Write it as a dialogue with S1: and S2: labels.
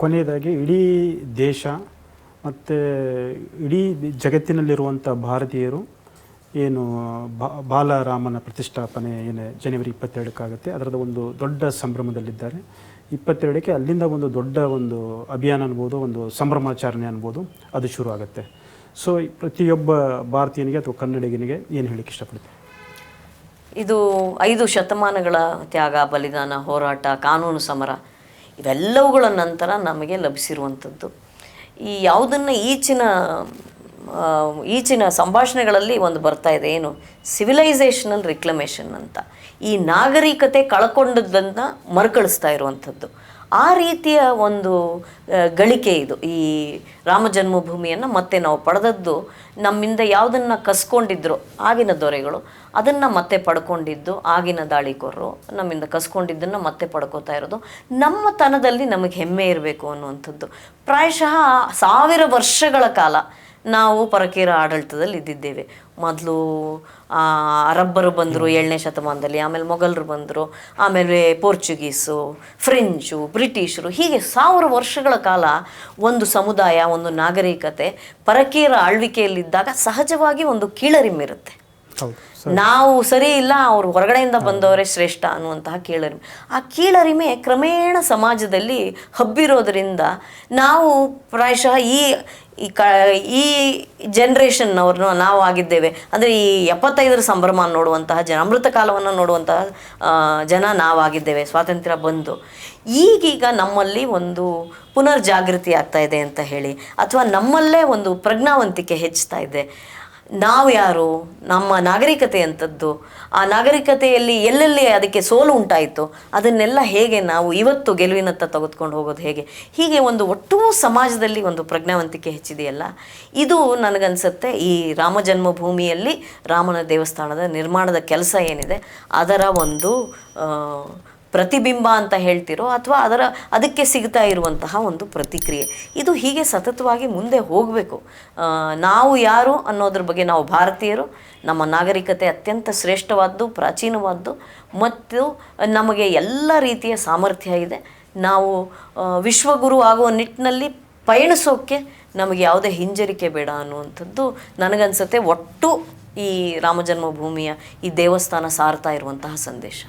S1: ಕೊನೆಯದಾಗಿ ಇಡೀ ದೇಶ ಮತ್ತು ಇಡೀ ಜಗತ್ತಿನಲ್ಲಿರುವಂಥ ಭಾರತೀಯರು ಏನು ಬಾ- ಬಾಲರಾಮನ ಪ್ರತಿಷ್ಠಾಪನೆ ಏನು ಜನವರಿ ಇಪ್ಪತ್ತೆರಡಕ್ಕಾಗುತ್ತೆ, ಅದರದ ಒಂದು ದೊಡ್ಡ ಸಂಭ್ರಮದಲ್ಲಿದ್ದಾರೆ. ಇಪ್ಪತ್ತೆರಡಕ್ಕೆ ಅಲ್ಲಿಂದ ಒಂದು ದೊಡ್ಡ ಒಂದು ಅಭಿಯಾನ ಅನ್ಬೋದು, ಒಂದು ಸಂಭ್ರಮಾಚರಣೆ ಅನ್ಬೋದು, ಅದು ಶುರು ಆಗುತ್ತೆ ಸೊ ಪ್ರತಿಯೊಬ್ಬ ಭಾರತೀಯನಿಗೆ ಅಥವಾ ಕನ್ನಡಿಗನಿಗೆ ಏನು ಹೇಳಕ್ಕೆ ಇಷ್ಟಪಡ್ತೀನಿ
S2: ಇದು ಐದು ಶತಮಾನಗಳ ತ್ಯಾಗ, ಬಲಿದಾನ, ಹೋರಾಟ, ಕಾನೂನು ಸಮರ. ಇವೆಲ್ಲವುಗಳ ನಂತರ ನಮಗೆ ಲಭಿಸಿರುವಂಥದ್ದು. ಈ ಯಾವುದನ್ನು ಈಚಿನ ಈಚಿನ ಸಂಭಾಷಣೆಗಳಲ್ಲಿ ಒಂದು ಬರ್ತಾ ಇದೆ. ಏನು? ಸಿವಿಲೈಸೇಷನಲ್ ರಿಕ್ಲಮೇಷನ್ ಅಂತ. ಈ ನಾಗರಿಕತೆ ಕಳ್ಕೊಂಡದ್ದನ್ನು ಮರುಕಳಿಸ್ತಾ ಇರುವಂಥದ್ದು. ಆ ರೀತಿಯ ಒಂದು ಗಳಿಕೆ ಇದು. ಈ ರಾಮ ಜನ್ಮಭೂಮಿಯನ್ನು ಮತ್ತೆ ನಾವು ಪಡೆದದ್ದು, ನಮ್ಮಿಂದ ಯಾವುದನ್ನು ಕಸ್ಕೊಂಡಿದ್ರು, ಆಗಿನ ದೊರೆಗಳು, ಅದನ್ನು ಮತ್ತೆ ಪಡ್ಕೊಂಡಿದ್ದು, ಆಗಿನ ದಾಳಿಕೋರರು, ನಮ್ಮಿಂದ ಕಸ್ಕೊಂಡಿದ್ದನ್ನು ಮತ್ತೆ ಪಡ್ಕೋತಾ ಇರೋದು, ನಮ್ಮ ತನದಲ್ಲಿ ನಮಗೆ ಹೆಮ್ಮೆ ಇರಬೇಕು ಅನ್ನುವಂಥದ್ದು. ಪ್ರಾಯಶಃ ಸಾವಿರ ವರ್ಷಗಳ ಕಾಲ ನಾವು ಪರಕೀಯರ ಆಡಳಿತದಲ್ಲಿ ಇದ್ದಿದ್ದೇವೆ. ಮೊದಲು ಅರಬ್ಬರು ಬಂದರು ಏಳನೇ ಶತಮಾನದಲ್ಲಿ ಆಮೇಲೆ ಮೊಘಲರು ಬಂದರು ಆಮೇಲೆ ಪೋರ್ಚುಗೀಸು ಫ್ರೆಂಚು ಬ್ರಿಟಿಷರು ಹೀಗೆ ಸಾವಿರ ವರ್ಷಗಳ ಕಾಲ ಒಂದು ಸಮುದಾಯ ಒಂದು ನಾಗರಿಕತೆ ಪರಕೀಯರ ಆಳ್ವಿಕೆಯಲ್ಲಿದ್ದಾಗ ಸಹಜವಾಗಿ ಒಂದು ಕೀಳರಿಮಿರುತ್ತೆ ನಾವು ಸರಿ ಇಲ್ಲ, ಅವ್ರು ಹೊರಗಡೆಯಿಂದ ಬಂದವರೇ ಶ್ರೇಷ್ಠ ಅನ್ನುವಂತಹ ಕೀಳರಿಮೆ. ಆ ಕೀಳರಿಮೆ ಕ್ರಮೇಣ ಸಮಾಜದಲ್ಲಿ ಹಬ್ಬಿರೋದ್ರಿಂದ ನಾವು ಪ್ರಾಯಶಃ ಈ ಈ ಕ, ಈ ಜನ್ರೇಷನ್ನವ್ರನ್ನ ನಾವು ಆಗಿದ್ದೇವೆ. ಅಂದರೆ ಈ ಎಪ್ಪತ್ತೈದರ ಸಂಭ್ರಮ ನೋಡುವಂತಹ ಜನ, ಅಮೃತ ಕಾಲವನ್ನು ನೋಡುವಂತಹ ಜನ ನಾವಾಗಿದ್ದೇವೆ ಸ್ವಾತಂತ್ರ್ಯ ಬಂದು. ಈಗೀಗ ನಮ್ಮಲ್ಲಿ ಒಂದು ಪುನರ್ಜಾಗೃತಿ ಆಗ್ತಾ ಇದೆ ಅಂತ ಹೇಳಿ, ಅಥವಾ ನಮ್ಮಲ್ಲೇ ಒಂದು ಪ್ರಜ್ಞಾವಂತಿಕೆ ಹೆಚ್ಚುತ್ತಾ ಇದೆ. ನಾವು ಯಾರು? ನಮ್ಮ ನಾಗರಿಕತೆ ಅಂಥದ್ದು ಆ ನಾಗರಿಕತೆಯಲ್ಲಿ ಎಲ್ಲೆಲ್ಲಿ ಅದಕ್ಕೆ ಸೋಲು ಉಂಟಾಯಿತು? ಅದನ್ನೆಲ್ಲ ಹೇಗೆ ನಾವು ಇವತ್ತು ಗೆಲುವಿನತ್ತ ತೆಗೆದುಕೊಂಡು ಹೋಗೋದು ಹೇಗೆ? ಹೀಗೆ ಒಂದು ಒಟ್ಟು ಸಮಾಜದಲ್ಲಿ ಒಂದು ಪ್ರಜ್ಞಾವಂತಿಕೆ ಹೆಚ್ಚಿದೆಯಲ್ಲ? ಇದು ನನಗನ್ಸುತ್ತೆ ಈ ರಾಮ ಜನ್ಮಭೂಮಿಯಲ್ಲಿ ರಾಮನ ದೇವಸ್ಥಾನದ ನಿರ್ಮಾಣದ ಕೆಲಸ ಏನಿದೆ ಅದರ ಒಂದು ಪ್ರತಿಬಿಂಬ ಅಂತ ಹೇಳ್ತಿರೋ ಅಥವಾ ಅದರ ಅದಕ್ಕೆ ಸಿಗ್ತಾ ಇರುವಂತಹ ಒಂದು ಪ್ರತಿಕ್ರಿಯೆ. ಇದು ಹೀಗೆ ಸತತವಾಗಿ ಮುಂದೆ ಹೋಗಬೇಕು. ನಾವು ಯಾರು ಅನ್ನೋದ್ರ ಬಗ್ಗೆ ನಾವು ಭಾರತೀಯರು, ನಮ್ಮ ನಾಗರಿಕತೆ ಅತ್ಯಂತ ಶ್ರೇಷ್ಠವಾದ್ದು, ಪ್ರಾಚೀನವಾದ್ದು, ಮತ್ತು ನಮಗೆ ಎಲ್ಲ ರೀತಿಯ ಸಾಮರ್ಥ್ಯ ಇದೆ. ನಾವು ವಿಶ್ವಗುರು ಆಗುವ ನಿಟ್ಟಿನಲ್ಲಿ ಪಯಣಿಸೋಕ್ಕೆ ನಮಗೆ ಯಾವುದೇ ಹಿಂಜರಿಕೆ ಬೇಡ ಅನ್ನುವಂಥದ್ದು ನನಗನ್ಸುತ್ತೆ. ಒಟ್ಟು ಈ ರಾಮ ಜನ್ಮಭೂಮಿಯ ಈ ದೇವಸ್ಥಾನ ಸಾರ್ತಾ ಇರುವಂತಹ ಸಂದೇಶ.